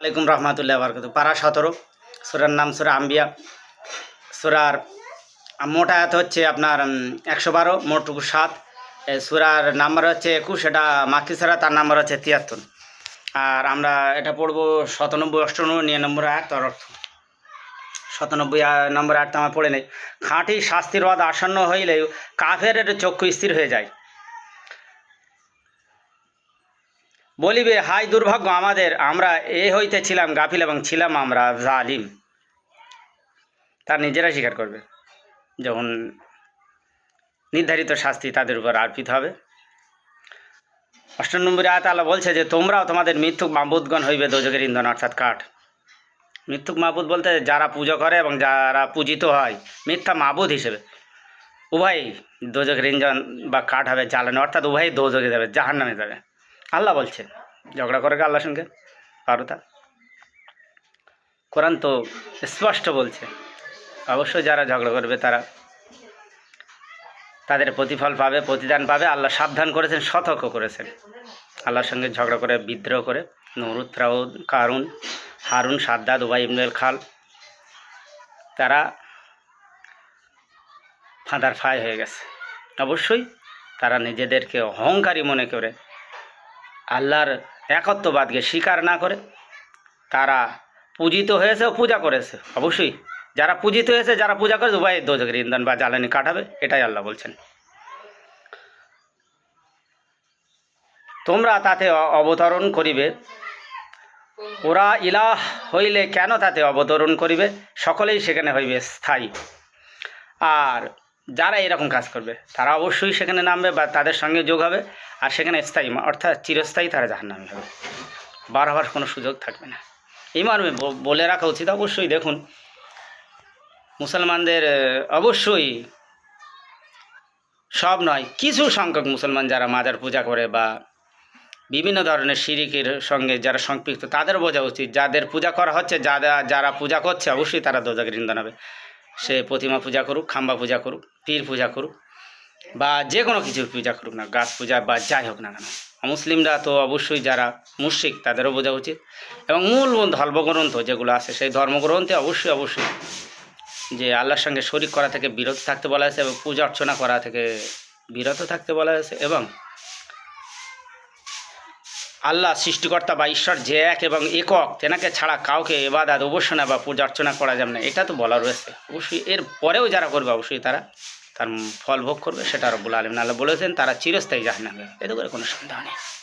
আলাইকুম রহমতুল্লাহ বরকত পারা সতেরো, সুরার নাম সুরা আম্বিয়া। সুরার মোট আয়াত হচ্ছে আপনার একশো বারো মোটুকু সাত। সুরার নাম্বার হচ্ছে একুশ, এটা মাকি সুরা, তার নাম্বার হচ্ছে তিয়াত্তর। আর আমরা এটা পড়ব শতানব্বই অষ্টানব্বই, নিরানব্বই আয়াত, তার অর্থ। শতানব্বই আ- নম্বর আয়াত আমার পড়ে নেই। খাঁটি শাস্তির রদ আসন্ন হইলেও কাফের চক্ষু স্থির হয়ে যায়। বলিবে, হাই দুর্ভাগ্য আমাদের, আমরা এ হইতে ছিলাম গাফিল এবং ছিলাম আমরা জালিম। তার নিজেরা স্বীকার করবে, যখন নির্ধারিত শাস্তি তাদের উপর আর্পিত হবে। অষ্টম নম্বরে আয়াত আল্লাহ বলছে যে, তোমরাও তোমাদের মৃত্যুক মাবুদগণ হইবে দোজকের ইন্ধন অর্থাৎ কাঠ। মৃত্যুক মাবুদ বলতে যারা পুজো করে এবং যারা পূজিত হয়, মিথ্যা মাবুদ হিসেবে। উভয়ই দোজকের ইন্ধন বা কাঠ হবে, জ্বালানো, অর্থাৎ উভয়ই দোজকে যাবে জাহান নামে যাবে। আল্লাহ বলছে, ঝগড়া করে আল্লাহর সঙ্গে পারো তা কোরআন তো স্পষ্ট বলছে, অবশ্যই যারা ঝগড়া করবে তারা তাদের প্রতিফল পাবে, প্রতিদান পাবে, আল্লাহ সাবধান করেছেন, সতর্ক করেছেন। আল্লাহর সঙ্গে ঝগড়া করে, বিদ্রোহ করে নমরুদ কারুন, হারুন সাদ্দাদ উবাই ইবনুল খাল, তারা ফাঁদার ফায় হয়ে গেছে। অবশ্যই তারা নিজেদেরকে অহংকারী মনে করে আল্লাহর একত্ববাদকে স্বীকার না করে। তারা পূজিত হয়েছে ও পূজা করেছে। অবশ্যই যারা পূজিত হয়েছে, যারা পূজা করেছে, উভয় দোজকের ইন্ধন বা জ্বালানি কাটাবে, এটাই আল্লাহ বলছেন। তোমরা তাতে অবতরণ করিবে। ওরা ইলাহ হইলে কেন তাতে অবতরণ করিবে? সকলেই সেখানে হইবে স্থায়ী। আর যারা এরকম কাজ করবে, তারা অবশ্যই সেখানে নামবে বা তাদের সঙ্গে যোগ হবে আর সেখানে স্থায়ী অর্থাৎ চিরস্থায়ী তারা জাহান্নামী হবে বার হওয়ার কোনো সুযোগ থাকবে না। এই মর্মে বলে রাখা উচিত অবশ্যই দেখুন, মুসলমানদের অবশ্যই সব নয়, কিছু সংখ্যক মুসলমান যারা মাজার পূজা করে বা বিভিন্ন ধরনের শিরিকের সঙ্গে যারা সম্পৃক্ত, তাদের বোঝা উচিত। যাদের পূজা করা হচ্ছে, যারা যারা পূজা করছে, অবশ্যই তারা দোজাগের ইন্ধন হবে সে প্রতিমা পূজা করুক, খাম্বা পূজা করুক পীর পূজা করুক, বা যে কোনো কিছু পূজা করুক না, গাছ পূজা বা যাই হোক না কেন। মুসলিমরা তো অবশ্যই যারা মুশরিক, তাদেরও বোঝা উচিত। এবং মূল ধর্মগ্রন্থ যেগুলো আছে, সেই ধর্মগ্রন্থে অবশ্যই অবশ্যই যে আল্লাহর সঙ্গে শরিক করা থেকে বিরত থাকতে বলা হয়েছে এবং পূজা অর্চনা করা থেকে বিরত থাকতে বলা হয়েছে এবং আল্লাহ সৃষ্টিকর্তা বা ঈশ্বর যে এক এবং একক, তেনাকে ছাড়া কাউকে এবাদাত, উপাসনা বা পূজা অর্চনা করা যাবে না। এটা তো বলা রয়েছে। অবশ্যই এর পরেও যারা করবে, অবশ্যই তারা তার ফল ভোগ করবে, সেটা রব্বুল আলম আল্লাহ বলেছেন, তারা চিরস্থায়ী জাহান্নামে। এতে করে কোনো সন্দেহ নেই।